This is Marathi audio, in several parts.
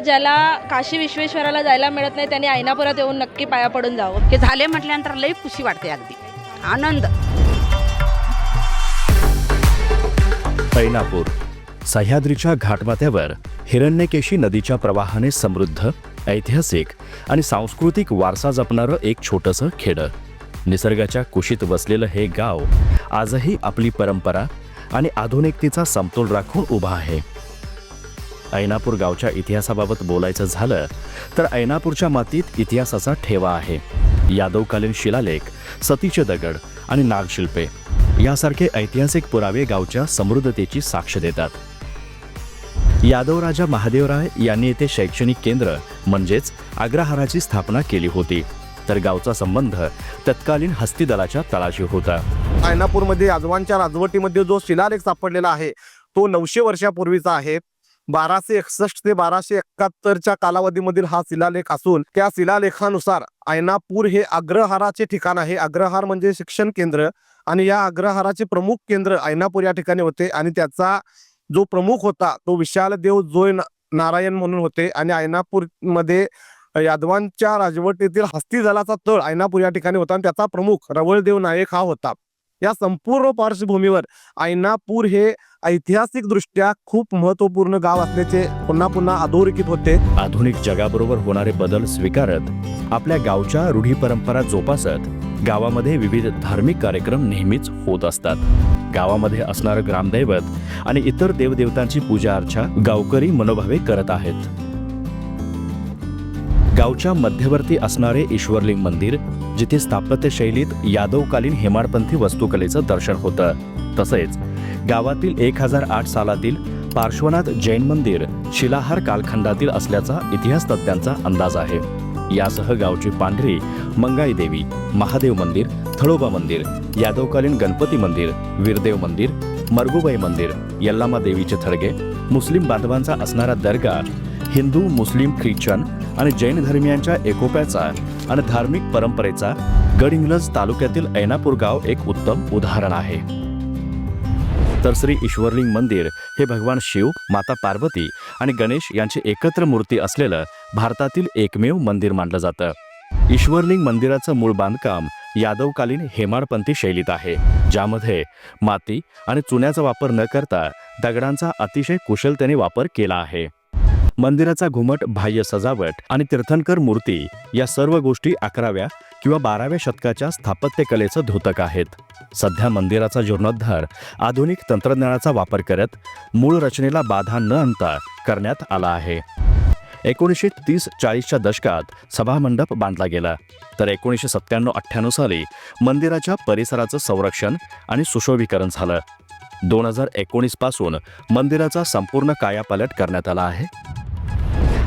ज्याला काशी विश्वेश्वराला जायला मिळत नाही त्यांनी ऐनापुरात येऊन नक्की पाया पडून जावं. हे झाले म्हटल्यानंतर लई खुशी वाटते अगदी. आनंद. ऐनापूर सह्याद्रीच्या घाटमाथ्यावर हिरण्यकेशी नदीच्या प्रवाहाने समृद्ध ऐतिहासिक आणि सांस्कृतिक वारसा जपणारं एक छोटंसं खेडं. निसर्गाच्या कुशीत वसलेलं हे गाव आजही आपली परंपरा आणि आधुनिकतेचा समतोल राखून उभा आहे. ऐनापूर गावच्या इतिहासाबाबत बोलायचं झालं तर ऐनापूरच्या मातीत इतिहासाचा ठेवा आहे. यादवकालीन शिलालेख सतीचे दगड आणि नागशिल्पे यासारखे ऐतिहासिक पुरावे गावच्या समृद्धतेची साक्ष देतात. यादवराजा महादेवराय यांनी येथे शैक्षणिक केंद्र म्हणजेच अग्रहाराची स्थापना केली होती. तर गावचा संबंध तत्कालीन हस्तीदलाच्या तळाशी होता. ऐनापूरमध्ये आजवांच्या राजवटीमध्ये जो शिलालेख सापडलेला आहे तो नऊशे वर्षापूर्वीचा आहे. बाराशे एकसष्ट ते बाराशे एकाहत्तरच्या कालावधीमधील हा शिलालेख असून त्या शिलालेखानुसार ऐनापूर हे अग्रहाराचे ठिकाण आहे. अग्रहार म्हणजे शिक्षण केंद्र आणि या अग्रहाराचे प्रमुख केंद्र ऐनापूर या ठिकाणी होते आणि त्याचा जो प्रमुख होता तो विशाल देव जोय नारायण म्हणून होते आणि ऐनापूरमध्ये यादवांच्या राजवटीतील हस्तीजलाचा तळ ऐनापूर या ठिकाणी होता आणि त्याचा प्रमुख रवळदेव नायक हा होता. या संपूर्ण पार्श्वभूमीवर ऐनापूर हे ऐतिहासिक दृष्ट्या खूप महत्त्वपूर्ण गाव असल्याचे पुन्हा पुन्हा अधोरेखित होते. आधुनिक जगाबरोबर होणारे बदल स्वीकारत आपल्या गावच्या रूढी परंपरा जोपासत गावामध्ये विविध धार्मिक कार्यक्रम नेहमीच होत असतात. गावामध्ये असणारं ग्रामदैवत आणि इतर देवदेवतांची पूजा अर्चा गावकरी मनोभावे करत आहेत. गावच्या मध्यवर्ती असणारे ईश्वरलिंग मंदिर जिथे स्थापत्यशैलीत यादवकालीन हेमाडपंथी वस्तुकलेचं दर्शन होतं. तसेच गावातील एक हजार आठ सालातील पार्श्वनाथ जैन मंदिर शिलाहार कालखंडातील असल्याचा इतिहास तज्ज्ञांचा अंदाज आहे. यासह गावची पांढरी मंगाई देवी महादेव मंदिर थळोबा मंदिर यादवकालीन गणपती मंदिर वीरदेव मंदिर मरगुबाई मंदिर यल्लामा देवीचे थडगे मुस्लिम बांधवांचा असणारा दर्गा हिंदू मुस्लिम ख्रिश्चन आणि जैन धर्मियांच्या एकोप्याचा आणि धार्मिक परंपरेचा गडहिंग्लज तालुक्यातील ऐनापूर गाव एक उत्तम उदाहरण आहे. तर श्री ईश्वरलिंग मंदिर हे भगवान शिव माता पार्वती आणि गणेश यांची एकत्र मूर्ती असलेलं भारतातील एकमेव मंदिर मानलं जातं. ईश्वरलिंग मंदिराचं मूळ बांधकाम यादवकालीन हेमाडपंथी शैलीत आहे ज्यामध्ये माती आणि चुन्याचा वापर न करता दगडांचा अतिशय कुशलतेने वापर केला आहे. मंदिराचा घुमट बाह्य सजावट आणि तीर्थंकर मूर्ती या सर्व गोष्टी अकराव्या किंवा बाराव्या शतकाच्या स्थापत्यकलेचं धोतक आहेत. सध्या मंदिराचा जीर्णोद्धार आधुनिक तंत्रज्ञानाचा वापर करत मूळ रचनेला बाधा न आणता करण्यात आला आहे. एकोणीसशे तीस चाळीसच्या दशकात सभामंडप बांधला गेला. तर एकोणीसशे सत्त्याण्णव अठ्ठ्याण्णव साली मंदिराच्या परिसराचं संरक्षण आणि सुशोभीकरण झालं. दोन हजार एकोणीसपासून मंदिराचा संपूर्ण कायापालट करण्यात आला आहे.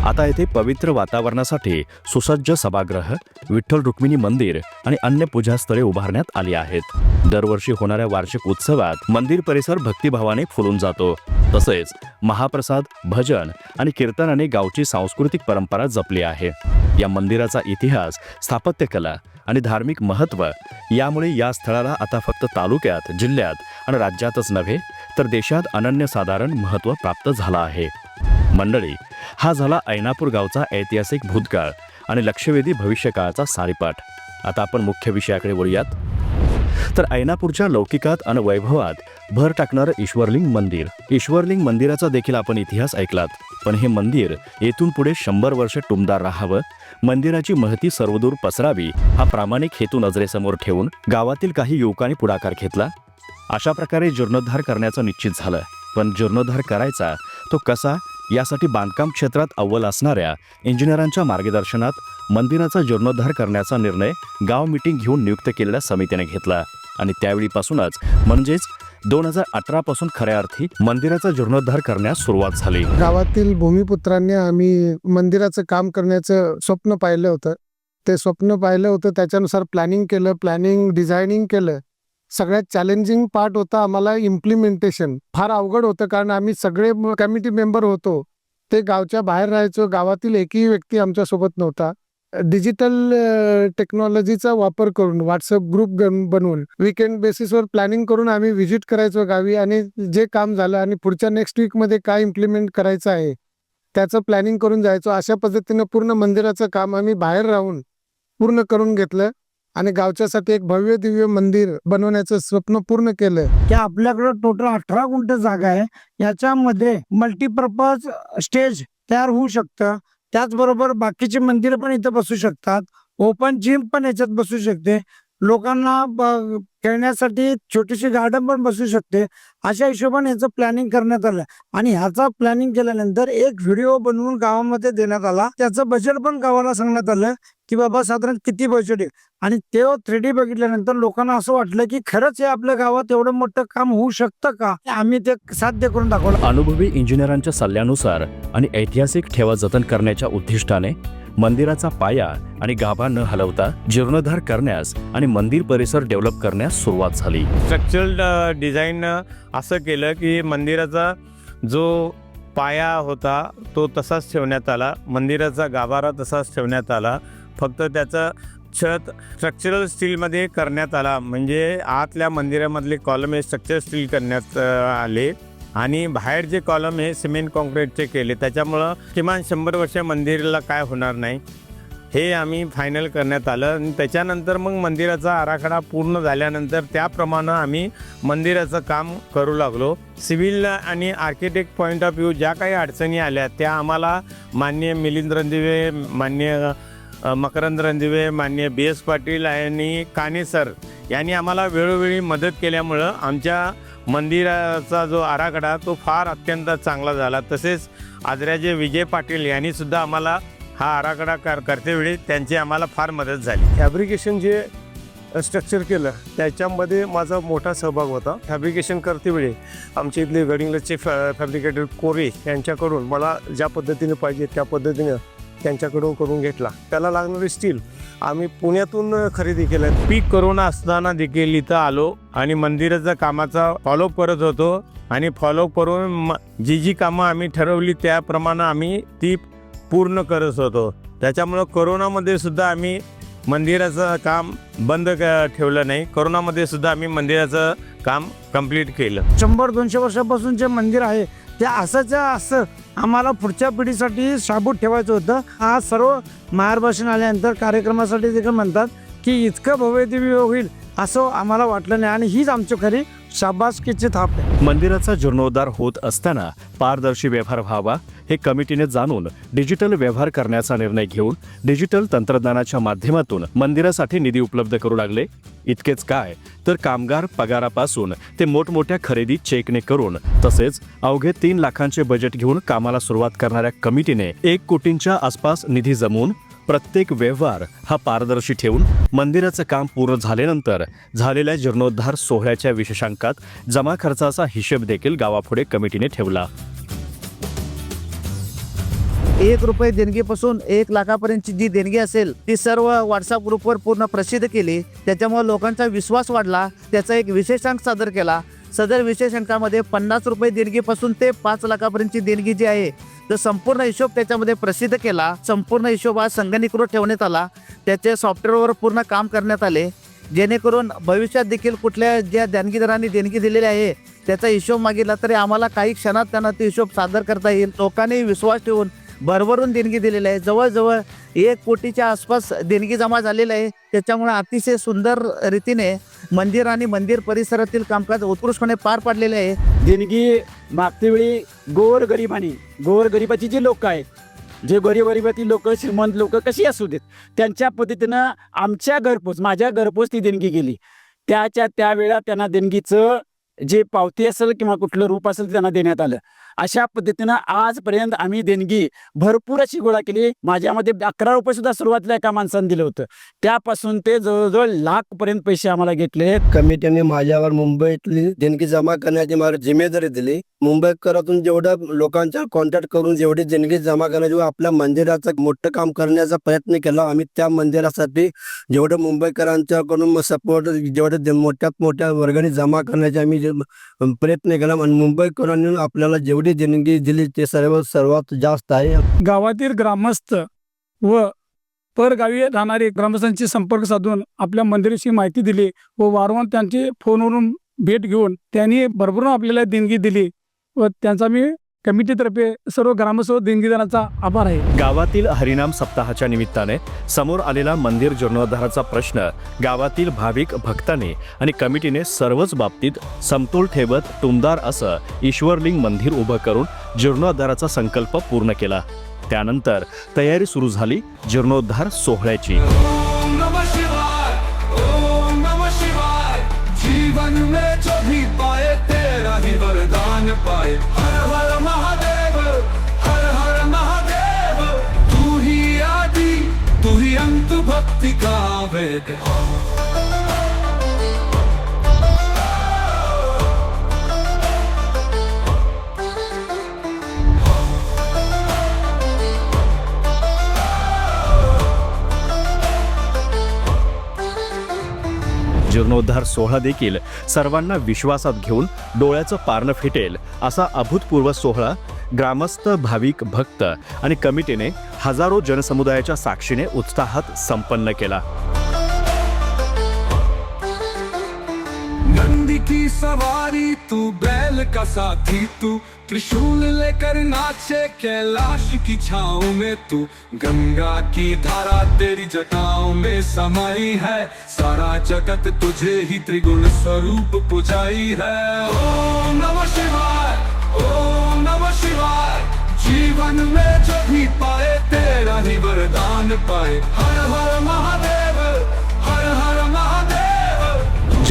आता येथे पवित्र वातावरणासाठी सुसज्ज सभागृह विठ्ठल रुक्मिणी मंदिर आणि अन्य पूजास्थळे उभारण्यात आली आहेत. दरवर्षी होणाऱ्या वार्षिक उत्सवात मंदिर परिसर भक्तिभावाने फुलून जातो. तसेच महाप्रसाद भजन आणि कीर्तनाने गावची सांस्कृतिक परंपरा जपली आहे. या मंदिराचा इतिहास स्थापत्यकला आणि धार्मिक महत्त्व यामुळे या स्थळाला आता फक्त तालुक्यात जिल्ह्यात आणि राज्यातच नव्हे तर देशात अनन्यसाधारण महत्त्व प्राप्त झालं आहे. मंडळी हा झाला ऐनापूर गावचा ऐतिहासिक भूतकाळ आणि लक्षवेधी भविष्यकाळाचा सारीपाठ. आता आपण मुख्य विषयाकडे वळूयात. तर ऐनापूरच्या लौकिकात आणि वैभवात भर टाकणारं ईश्वरलिंग मंदिर. ईश्वरलिंग मंदिराचा देखील आपण इतिहास ऐकलात. पण हे मंदिर येथून पुढे शंभर वर्ष टुमदार राहावं मंदिराची महती सर्वदूर पसरावी हा प्रामाणिक हेतू नजरेसमोर ठेवून गावातील काही युवकांनी पुढाकार घेतला? अशा प्रकारे जीर्णोद्धार करण्याचं निश्चित झालं. पण जीर्णोद्धार करायचा तो कसा? यासाठी बांधकाम क्षेत्रात अव्वल असणाऱ्या इंजिनियरांच्या मार्गदर्शनात मंदिराचा जीर्णोद्धार करण्याचा निर्णय गाव मिटिंग घेऊन नियुक्त केलेल्या समितीने घेतला. आणि त्यावेळीपासूनच म्हणजेच दोन हजार अठरा पासून खऱ्या अर्थी मंदिराचा जीर्णोद्धार करण्यास सुरुवात झाली. गावातील भूमिपुत्रांनी आम्ही मंदिराचं काम करण्याचं स्वप्न पाहिलं होतं. ते स्वप्न पाहिलं होतं त्याच्यानुसार प्लॅनिंग केलं प्लॅनिंग डिझायनिंग केलं. सगळ्यात चॅलेंजिंग पार्ट होता आम्हाला इम्प्लिमेंटेशन फार अवघड होतं कारण आम्ही सगळे कमिटी मेंबर होतो. ते गावच्या बाहेर राहायचो. गावातील एकही व्यक्ती आमच्यासोबत नव्हता. डिजिटल टेक्नॉलॉजीचा वापर करून व्हॉट्सअप ग्रुप बनवून विकेंड बेसिसवर प्लॅनिंग करून आम्ही व्हिजिट करायचो गावी आणि जे काम झालं आणि पुढच्या नेक्स्ट वीकमध्ये काय इम्प्लिमेंट करायचं आहे त्याचं प्लॅनिंग करून जायचो. अशा पद्धतीनं पूर्ण मंदिराचं काम आम्ही बाहेर राहून पूर्ण करून घेतलं. आणि गावच्यासाठी एक भव्य दिव्य मंदिर बनवण्याचं स्वप्न पूर्ण केलं की आपल्याकडं टोटल अठरा गुंठ जागा आहे. याच्यामध्ये मल्टीपर्पज स्टेज तयार होऊ शकतं. त्याचबरोबर बाकीची मंदिर पण इथं बसू शकतात. ओपन जिम पण याच्यात बसू शकते. लोकांना खेळण्यासाठी छोटीशी गार्डन पण बसू शकते. अशा हिशोबाने याचं प्लॅनिंग करण्यात आलं. आणि ह्याचा प्लॅनिंग केल्यानंतर एक व्हिडिओ बनवून गावामध्ये देण्यात आला. त्याचं बजेट पण गावाला सांगण्यात आलं. की बाबा साधारण किती बजेट आहे आणि ते थ्री डी बघितल्यानंतर लोकांना असं वाटलं की खरंच हे आपल्या गावात एवढं मोठं काम होऊ शकतं का? आम्ही ते साध्य करून दाखवलं. अनुभवी इंजिनियरांच्या सल्ल्यानुसार आणि ऐतिहासिक ठेवा जतन करण्याच्या उद्दिष्टाने मंदिराचा पाया आणि गाभा न हलवता जीर्णोद्धार करण्यास आणि मंदिर परिसर डेव्हलप करण्यास सुरुवात झाली. स्ट्रक्चरल डिझाईन असं केलं की मंदिराचा जो पाया होता तो तसाच ठेवण्यात आला मंदिराचा गाभारा तसाच ठेवण्यात आला फक्त त्याचं छत स्ट्रक्चरल स्टीलमध्ये करण्यात आला. म्हणजे आतल्या मंदिरामधले कॉलम हे स्ट्रक्चर स्टील करण्यात आले. आणि बाहेर जे कॉलम हे सिमेंट कॉन्क्रीटचे केले. त्याच्यामुळं किमान शंभर वर्ष मंदिराला काय होणार नाही हे आम्ही फायनल करण्यात आलं. आणि त्याच्यानंतर मग मंदिराचा आराखडा पूर्ण झाल्यानंतर त्याप्रमाणे आम्ही मंदिराचं काम करू लागलो. सिव्हिल आणि आर्किटेक्ट पॉईंट ऑफ व्ह्यू ज्या काही अडचणी आल्या त्या आम्हाला मान्य मिलिंद रणदिवे मान्य मकरंद रणदिवे मान्य बी एस पाटील आणि काने सर यांनी आम्हाला वेळोवेळी मदत केल्यामुळं आमच्या मंदिराचा जो आराखडा तो फार अत्यंत चांगला झाला. तसेच आजऱ्याचे विजय पाटील यांनीसुद्धा आम्हाला हा आराखडा कर करतेवेळी त्यांची आम्हाला फार मदत झाली. फॅब्रिकेशन जे स्ट्रक्चर केलं त्याच्यामध्ये माझा मोठा सहभाग होता. फॅब्रिकेशन करतेवेळी आमचे इथले गडिंग्लजचे फॅ फॅब्रिकेटर कोरे यांच्याकडून मला ज्या पद्धतीने पाहिजे त्या पद्धतीनं त्यांच्याकडून करून घेतला. त्याला लागणारे स्टील आम्ही पुण्यातून खरेदी केलं पीक करोना असताना देखील इथं आलो आणि मंदिराचा कामाचा फॉलोअप करत होतो. आणि फॉलोअप करून म जी जी कामं आम्ही ठरवली त्याप्रमाणे आम्ही ती पूर्ण करत होतो. त्याच्यामुळं करोनामध्ये सुद्धा आम्ही मंदिराचं काम बंद क- ठेवलं नाही. करोनामध्ये सुद्धा आम्ही मंदिराचं काम कंप्लीट केलं. शंभर दोनशे वर्षापासून जे मंदिर आहे ते असंच असं आम्हाला पुढच्या पिढीसाठी शाबूत ठेवायचं होतं. आज सर्व मार्गदर्शन आल्यानंतर कार्यक्रमासाठी देखील म्हणतात की इतकं भव्यदिव्य होईल असं आम्हाला वाटलं नाही. आणि हीच आमची खरी शाबासकीची थाप आहे. मंदिराचा जीर्णोद्धार होत असताना पारदर्शी व्यवहार व्हावा हे कमिटीने जाणून डिजिटल व्यवहार करण्याचा निर्णय घेऊन डिजिटल तंत्रज्ञानाच्या माध्यमातून मंदिरासाठी निधी उपलब्ध करू लागले. इतकेच काय तर कामगार पगारापासून ते मोठमोठ्या खरेदी चेकने करून तसेच अवघे तीन लाखांचे बजेट घेऊन कामाला सुरुवात करणाऱ्या कमिटीने एक कोटींच्या आसपास निधी जमवून प्रत्येक व्यवहार हा पारदर्शी ठेवून मंदिराचं काम पूर्ण झाल्यानंतर झालेल्या जीर्णोद्धार सोहळ्याच्या विशेषांकात जमा खर्चाचा हिशेब देखील गावापुढे कमिटीने ठेवला. एक रुपये देणगीपासून एक लाखापर्यंतची जी देणगी असेल ती सर्व व्हॉट्सअप ग्रुपवर पूर्ण प्रसिद्ध केली. त्याच्यामुळे लोकांचा विश्वास वाढला. त्याचा एक विशेषांक सादर केला. सदर विशेषांकामध्ये पन्नास रुपये देणगीपासून ते पाच लाखापर्यंतची देणगी जी आहे तर संपूर्ण हिशोब त्याच्यामध्ये प्रसिद्ध केला. संपूर्ण हिशोब हा संगणकीकृत ठेवण्यात आला. त्याचे सॉफ्टवेअरवर पूर्ण काम करण्यात आले. जेणेकरून भविष्यात देखील कुठल्या ज्या देणगीदारांनी देणगी दिलेली आहे त्याचा हिशोब मागितला तरी आम्हाला काही क्षणात त्यांना ते हिशोब सादर करता येईल. लोकांनी विश्वास ठेवून भरभरून देणगी दिलेली आहे. जवळजवळ एक कोटीच्या आसपास देणगी जमा झालेली आहे. त्याच्यामुळे अतिशय सुंदर रीतीने मंदिर आणि मंदिर परिसरातील कामकाज उत्कृष्टपणे पार पाडलेले आहे. देणगी मागच्या वेळी गोर गरिबांनी गोर गरिबाची जी लोक आहेत जे गोरगरिबातील लोक श्रीमंत लोक कशी असू देत त्यांच्या पद्धतीनं आमच्या घरपोच माझ्या घरपोच ती देणगी गेली. त्याच्या त्यावेळा त्यांना देणगीचं जे पावती असेल किंवा कुठलं रूप असेल त्यांना देण्यात आलं. अशा पद्धतीनं आजपर्यंत आम्ही देणगी भरपूर अशी गोळा केली. माझ्यामध्ये अकरा रुपये सुद्धा सुरुवातीला एका माणसानं दिलं होतं. त्यापासून ते जवळजवळ लाख पर्यंत पैसे आम्हाला घेतले. कमिटीने माझ्यावर मुंबईतली देणगी जमा करण्याची मला जिम्मेदारी दिली. मुंबईकरातून जेवढं लोकांच्या कॉन्टॅक्ट करून जेवढी देणगी जमा करण्याची आपल्या मंदिराचं मोठं काम करण्याचा प्रयत्न केला. आम्ही त्या मंदिरासाठी जेवढं मुंबईकरांच्याकडून सपोर्ट जेवढं मोठ्यात मोठ्या वर्गाने जमा करण्याचा आम्ही प्रयत्न केला. आणि मुंबईकरांनी आपल्याला जेवढी देणगी दिली ते सर्व सर्वात जास्त आहे. गावातील ग्रामस्थ व परगावी राहणारे ग्रामस्थांशी संपर्क साधून आपल्या मंदिराची माहिती दिली व वारंवार त्यांची फोनवरून भेट घेऊन त्यांनी भरभरून आपल्याला देणगी दिली व त्यांचा मी कमिटीतर्फे सर्व ग्रामस्थ देणगीदारांचा आभार आहे. गावातील हरिनाम सप्ताहाच्या निमित्ताने समोर आलेला मंदिर जीर्णोद्धाराचा प्रश्न गावातील भाविक भक्तांनी आणि कमिटीने सर्वच बाबतीत समतोल ठेवत टुमदार असं ईश्वरलिंग मंदिर उभं करून जीर्णोद्धाराचा संकल्प पूर्ण केला. त्यानंतर तयारी सुरू झाली जीर्णोद्धार सोहळ्याची. वेद जीर्णोद्धार सोहळा देखील सर्वांना विश्वासात घेऊन डोळ्याचं पारणं फिटेल असा अभूतपूर्व सोहळा ग्रामस्थ भाविक भक्त आणि कमिटीने हजारो जनसमुदायाच्या साक्षीने उत्साहात संपन्न केला. सवारी तू, बैल का साथी तू, त्रिशूल लेकर नाचे, कैलाश की छाओ में तू। गंगा की धारा तेरी जटाओं में समाई है, सारा जगत तुझे ही त्रिगुण स्वरूप पुजाई है। ओम नमः शिवाय, ओम नमः शिवाय, जीवन में जो भी पाए, तेरा ही वरदान पाए। हर हर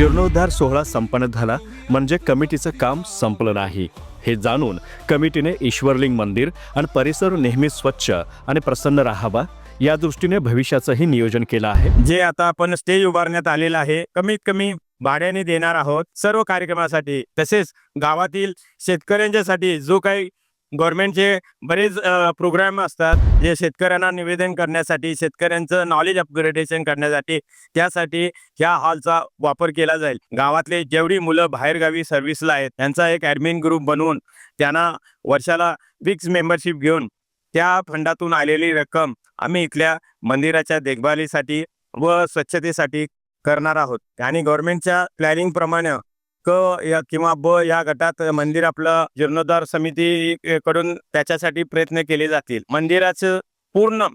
जीर्णोद्धार सोहळा संपन्न झाला म्हणजे कमिटीचं काम संपलं नाही. हे जाणून कमिटीने ईश्वरलिंग मंदिर आणि परिसर नेहमी स्वच्छ आणि प्रसन्न राहावा या दृष्टीने भविष्याचंही नियोजन केलं आहे. जे आता आपण स्टेज उभारण्यात आलेलं आहे कमीत कमी भाड्याने देणार आहोत सर्व कार्यक्रमासाठी तसेच गावातील शेतकऱ्यांच्यासाठी जो काही गव्हर्नमेंटचे बरेच प्रोग्राम असतात जे शेतकऱ्यांना निवेदन करण्यासाठी शेतकऱ्यांचं नॉलेज अपग्रेडेशन करण्यासाठी त्यासाठी ह्या हॉलचा वापर केला जाईल. गावातले जेवढी मुलं बाहेरगावी सर्व्हिसला आहेत त्यांचा एक ॲडमिन ग्रुप बनवून त्यांना वर्षाला फिक्स मेंबरशिप घेऊन त्या फंडातून आलेली रक्कम आम्ही इथल्या मंदिराच्या देखभालीसाठी व स्वच्छतेसाठी करणार आहोत. आणि गव्हर्नमेंटच्या प्लॅनिंगप्रमाणे क या किंवा ब या गटात मंदिर आपलं जीर्णोद्धार समिती कडून त्याच्यासाठी प्रयत्न केले जातील. मंदिराचं पूर्ण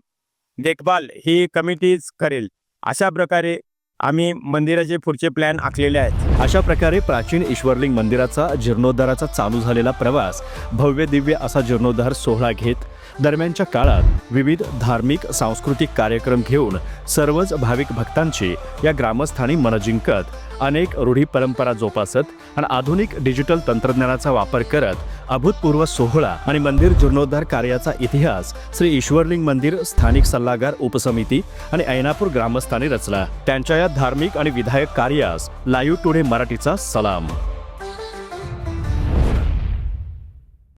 देखभाल ही कमिटीच करेल. अशा प्रकारे आम्ही मंदिराचे पुढचे प्लॅन आखलेले आहेत. अशा प्रकारे प्राचीन ईश्वरलिंग मंदिराचा जीर्णोद्धाराचा चालू झालेला प्रवास भव्य दिव्य असा जीर्णोद्धार सोहळा घेत दरम्यानच्या काळात विविध धार्मिक सांस्कृतिक कार्यक्रम घेऊन सर्वच भाविक भक्तांची या ग्रामस्थानी मन जिंकत अनेक रूढी परंपरा जोपासत आणि आधुनिक डिजिटल तंत्रज्ञानाचा वापर करत अभूतपूर्व सोहळा आणि मंदिर जीर्णोद्धार कार्याचा इतिहास श्री ईश्वरलिंग मंदिर स्थानिक सल्लागार उपसमिती आणि ऐनापूर ग्रामस्थांनी रचला. त्यांच्या या धार्मिक आणि विधायक कार्यास लाईव्ह टुडे मराठीचा सलाम.